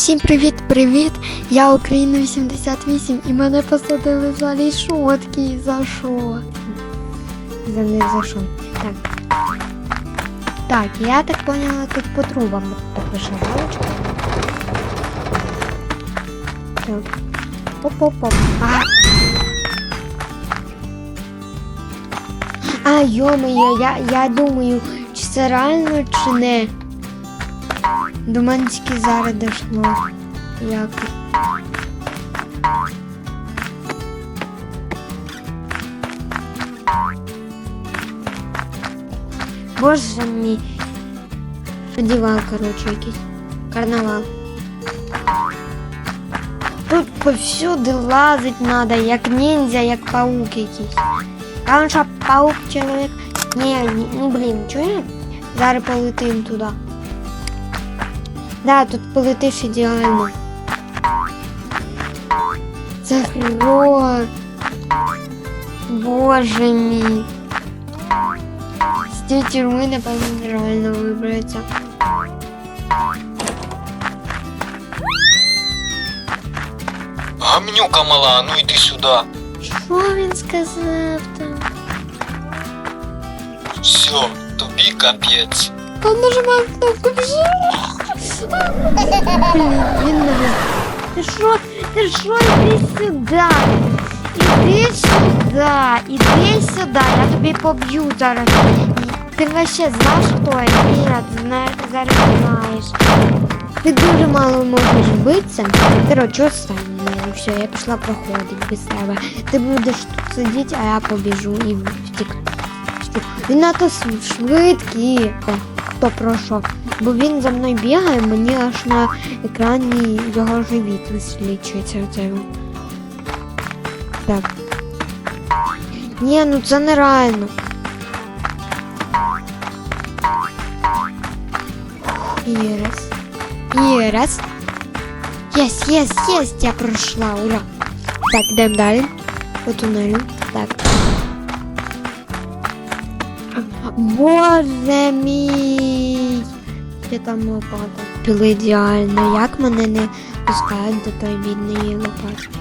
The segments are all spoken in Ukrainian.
Всім привіт-привіт! Я Україна 88 і мене посадили за рішотки. За що? За не за що. Так. Так, я так поняла, тут по трубам так лише галочка. Так. Оп-оп-оп. А. А, йо-моє, я, я думаю, чи це реально, чи не. До мене тільки зараз дійшло. Як. Боже мій. Федівал, коротше, якийсь. Карнавал. Тут повсюди лазить надо, як ніндзя, як паук якийсь. Там що паук чоловік. Ні, ні, ну блін, чуєш? Зараз полетим туди. Да, тут полетиш ідеально. Це хлор. Боже мій. З цієї тюрми, напевно, нереально вибратися. Гамнюка мала, ну йди сюди. Що він сказав там? Все, тобі капець. Он нажимає кнопку біжи. Він не Ти що? Ти що? Іди сюди. Іди сюди. Сюди. Я тобі поб'ю зараз. Ти вообще знав, хто я? Ні, зна... зараз знаєш. Ти дуже мало можеш битися. Короче, остань мене. Все, я пішла проходити без тебе. Ти будеш тут сидіти, а я побіжу і втік. Втік. Він надто св- швидкий. Хто пройшов? Бо він за мною бігає, мені аж на екрані його живіт висвічується оце. Так. Ні, ну це нереально. І раз. Єс, єс, єс, я пройшла, ура. Так, йдемо далі. По тунелю. Так. Боже мій! Я там лопата. Піли ідеально. Як мене не пускають до тої бідної лопатки?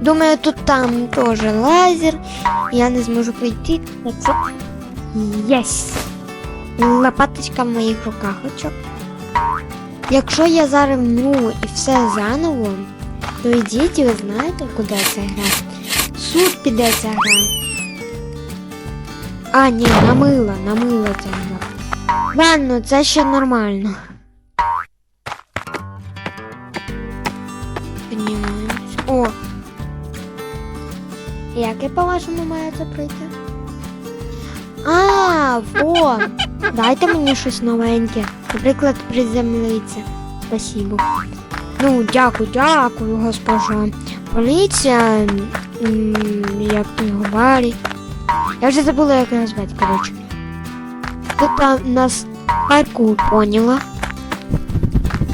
Думаю, тут там теж лазер. Я не зможу прийти. це. Єс! Лопаточка в моїх руках. Очок. Якщо я зараз вмру і все заново, то ідіть і ви знаєте, куди ця гра. Суд піде ця гра. А, ні, намила, намила ця гра. Ладно, це ще нормально. Піднімаємось. О! Як я по-вашому маю це пройти? А, во! Дайте мені щось новеньке. Наприклад, приземлиться. Спасибо. Ну, дякую, дякую, госпожа. Поліція, як ти говорить. Я вже забула, як його звати, коротше. Тут там нас паркур поняла.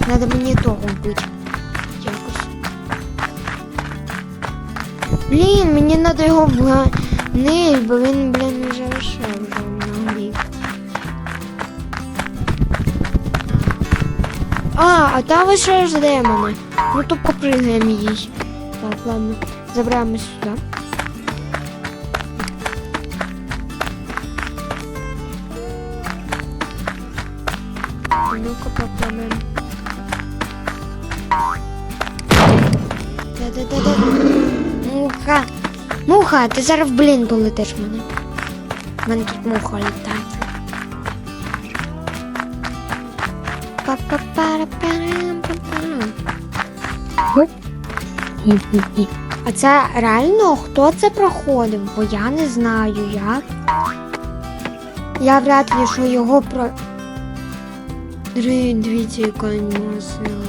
Надо мені того вбити. Якось. Блін, мені треба його вганити, бо він, блін, вже вийшов. А, а там ви ще жде мене. Ну то попригаємо їй. Так, ладно. Забираємо сюди. Ну-ка попробуем. Да-да-да-да. Муха. Муха, ти зараз блін полетиш мене. В мене тут муха літає. А це реально хто це проходив? Бо я не знаю як. Я вряд ли, що його про. Три, дивіться, яка сила.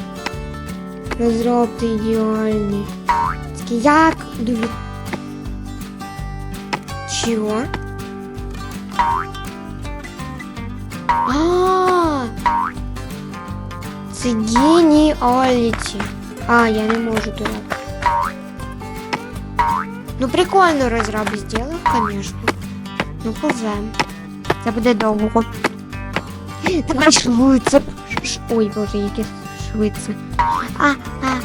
Розробки ідеальні. Як дові... Чого? А, це геніаліті. А, я не можу туди. Ну прикольно розраб зробив, конечно. Ну повзем. Це буде довго. Давай швидше. Ой, боже, яке швидше. А, а,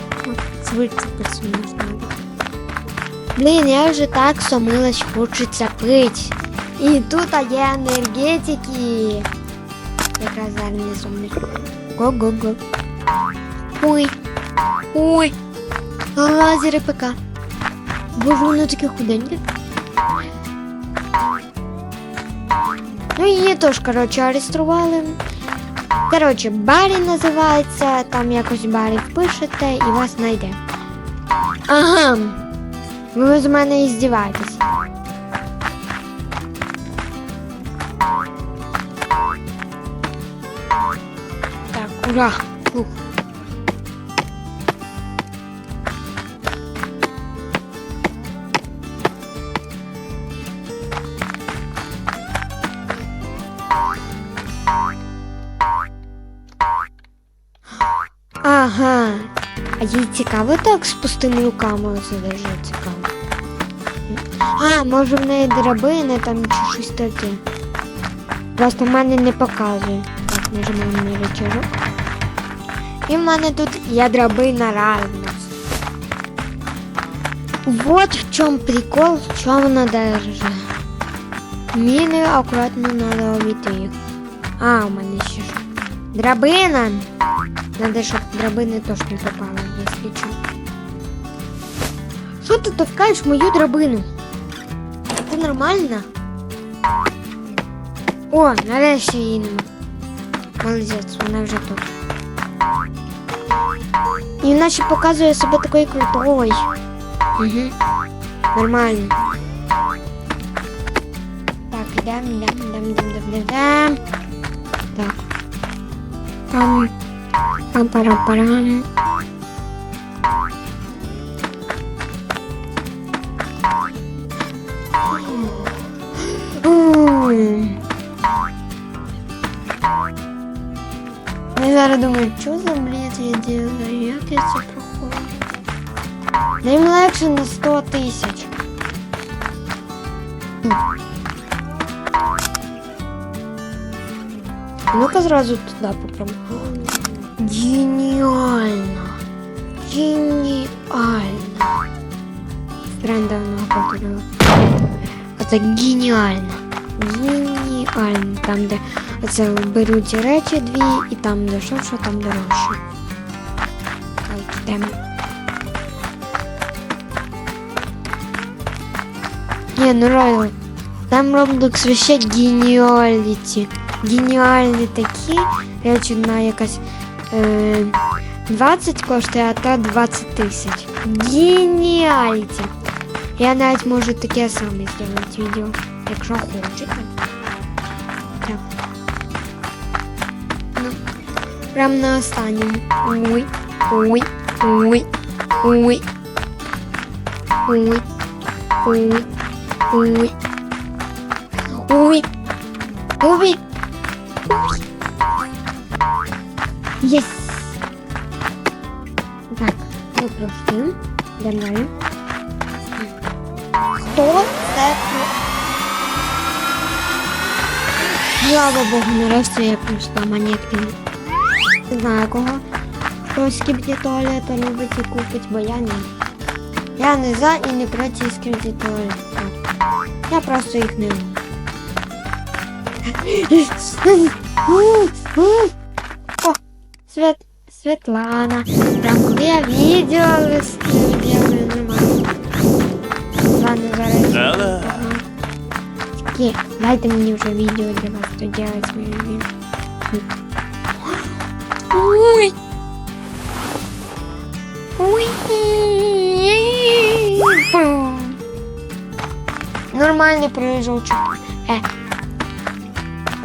швидше просунусь. Блін, я вже так сомилась, хочеться пить. І тут є енергетики. Якраз зараз не. Го-го-го. Ой. Ой. Лазери ПК. Боже, воно таке худеньке. Ну, її теж, коротше, арестрували. Коротше, Барі називається, там якось Барі впишете і вас знайде. Ага. Ви з мене і здіваєтесь. Так, ура! Ух. Цікаво так з пустими руками оце дуже цікаво. А, може в неї драбини там чи щось таке. Просто в мене не показує. Так, нажимаємо на речажок. І в мене тут є драбина Райнус. Вот в чому прикол, в вона держить. Міни акуратно треба обійти їх. А, у мене ще ж. Драбина! Надо, щоб драбини теж не попали, якщо що. Що ти товкаєш мою драбину? Це нормально? О, нарешті її нема. Молодець, вона вже тут. І наче показує себе такою крутою. Угу. Нормально. Так, йдем, йдем, йдем, йдем, йдем, йдем. Так. Пам. Пам-парам-парам. зараз думаю, що за бред я делаю, як я це проходжу. Да їм легше на 100 тисяч. Ну-ка зразу туди попробуємо. Геніально. Геніально. Прям давно повторила. Оце геніально. Геніально. Там, де оце беруть речі дві, і там дешевше, там дорожче. Так, йдемо. Ні, ну реально. Там Roblox вообще геніаліті. Геніальні такі речі на якась е, 20 коштує, а та 20 тисяч. Геніаліті. Я навіть можу таке саме зробити відео, якщо хочете. Прям на останньому. Ой, ой, ой, ой. Ой, ой, ой. Ой. Ой. Єс. Так, ми пройшли. Йдемо далі. Хто це? Слава Богу, нарешті я пройшла монетки. Не знаю кого. Хтось скібді туалету любить і купить, бо я ні. Я не за і не проти скібді туалету. Я просто їх не люблю. О, Свет... Светлана. Пранкує відео делаю нормально. Ладно, зараз. Такі, дайте мені вже відео для вас, то делать своє Нормальний прыжочок. Е.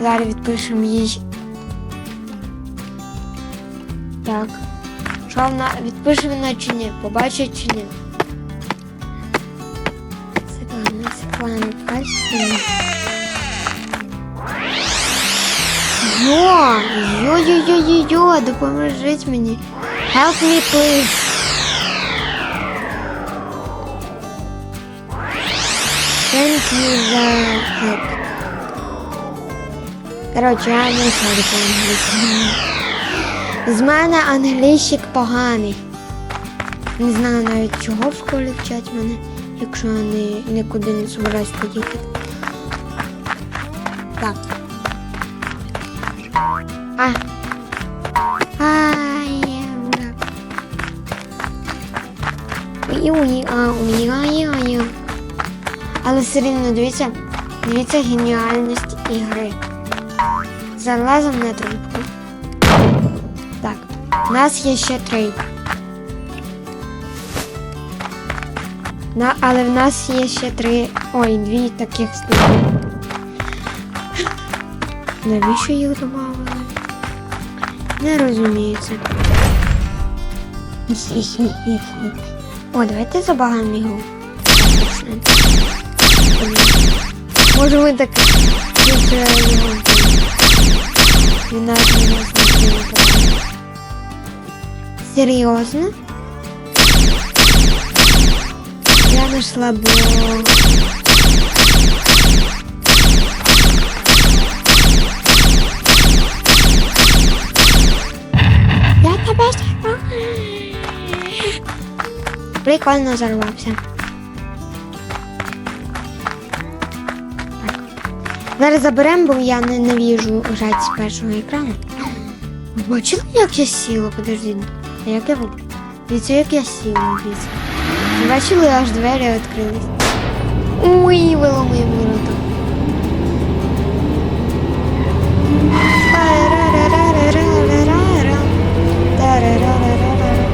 Зараз відпишемо їй. Так. Що вона відпише вона чи ні? Побачить чи ні? Світлана, Світлана, бачите? Йо, йо-йо-йо-йо-йо, допоможіть мені. Help me, please. Thank you за help. Короче, я не знаю, по-англійськи. З мене англійщик поганий. Не знаю навіть чого в школі вчать мене, якщо я не, нікуди не збираюсь поїхати. Так. А. Ай, ура. Уї, уї, а, уї, ай, ай. Але все рівно дивіться, дивіться геніальність ігри. Залазимо на трубку. Так, у нас є ще три. На, але в нас є ще три. Ой, дві таких слів. Навіщо їх додавали? Не розуміється. О, давайте забагаємо його. Може ми так більше його. Він навіть не нас не чує. Серйозно? Я нашла блог. Я тебе знайшла. Прикольно зарвався. Зараз заберемо, бо я ненавіжу грати з першого екрану. Ви Бачили, як я сіла? Подожди. А як я Дивіться, як я сіла, дивіться. Бачили, аж двері відкрились. Ой. Тарарарарарарара. Тарарарарарарара.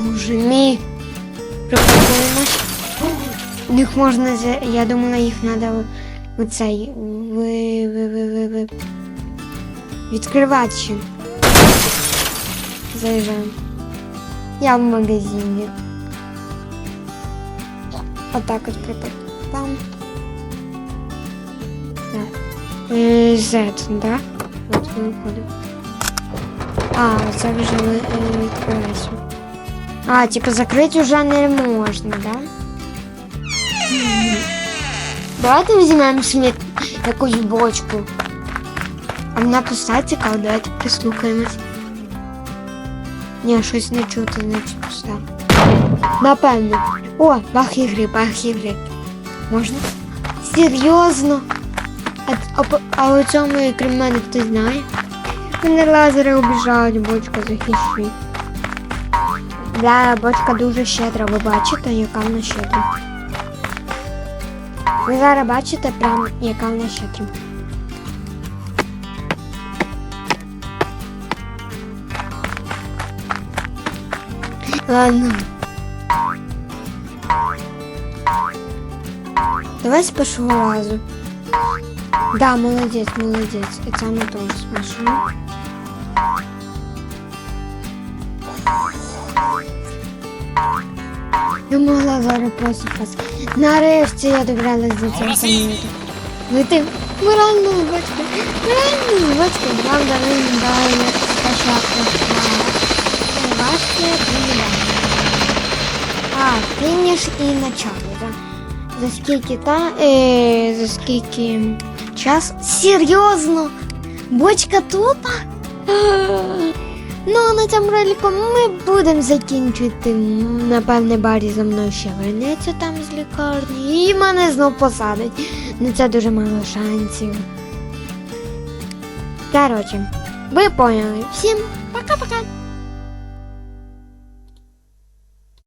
Боже мій. Припаркуємось. Їх можна, я думала, їх треба оцей ви, ви, ви, ви, ви. відкривати. Заїжджаємо. Я в магазині. Отак от припад. Там. Так. Е, Z, да? От ми виходимо. А, це вже е, відкривається. А, типу закрити вже не можна, да? Давайте візьмемо сміт якусь бочку. А вона пуста цікаво, давайте прислухаємось. Ні, щось не чути, значить пуста. Напевно. О, бах ігри, бах ігри. Можна? Серйозно? А, а, а у цьому крім мене хтось знає? Мене лазери обіжають, бочка захищує. Да, бочка дуже щедра, ви бачите, яка вона щедра. Ви зараз бачите прям, яка вона щедра. Ладно. Давай з першого разу. Да, молодець, молодець. І це ми теж смішно. Я могла зараз просто. Нарешті я добралась до цього самоліту. Летим. З батьком. Ми реально з батьком. Правда, спочатку. Важке і А, фініш і начало, так. За скільки та. Е, за скільки час? Серйозно? Бочка тупа? Ну, а на цьому ролику ми будемо закінчувати. Напевне, Барі за мною ще вернеться там з лікарні і мене знов посадить. Ну це дуже мало шансів. Коротше, ви поняли. Всім пока-пока.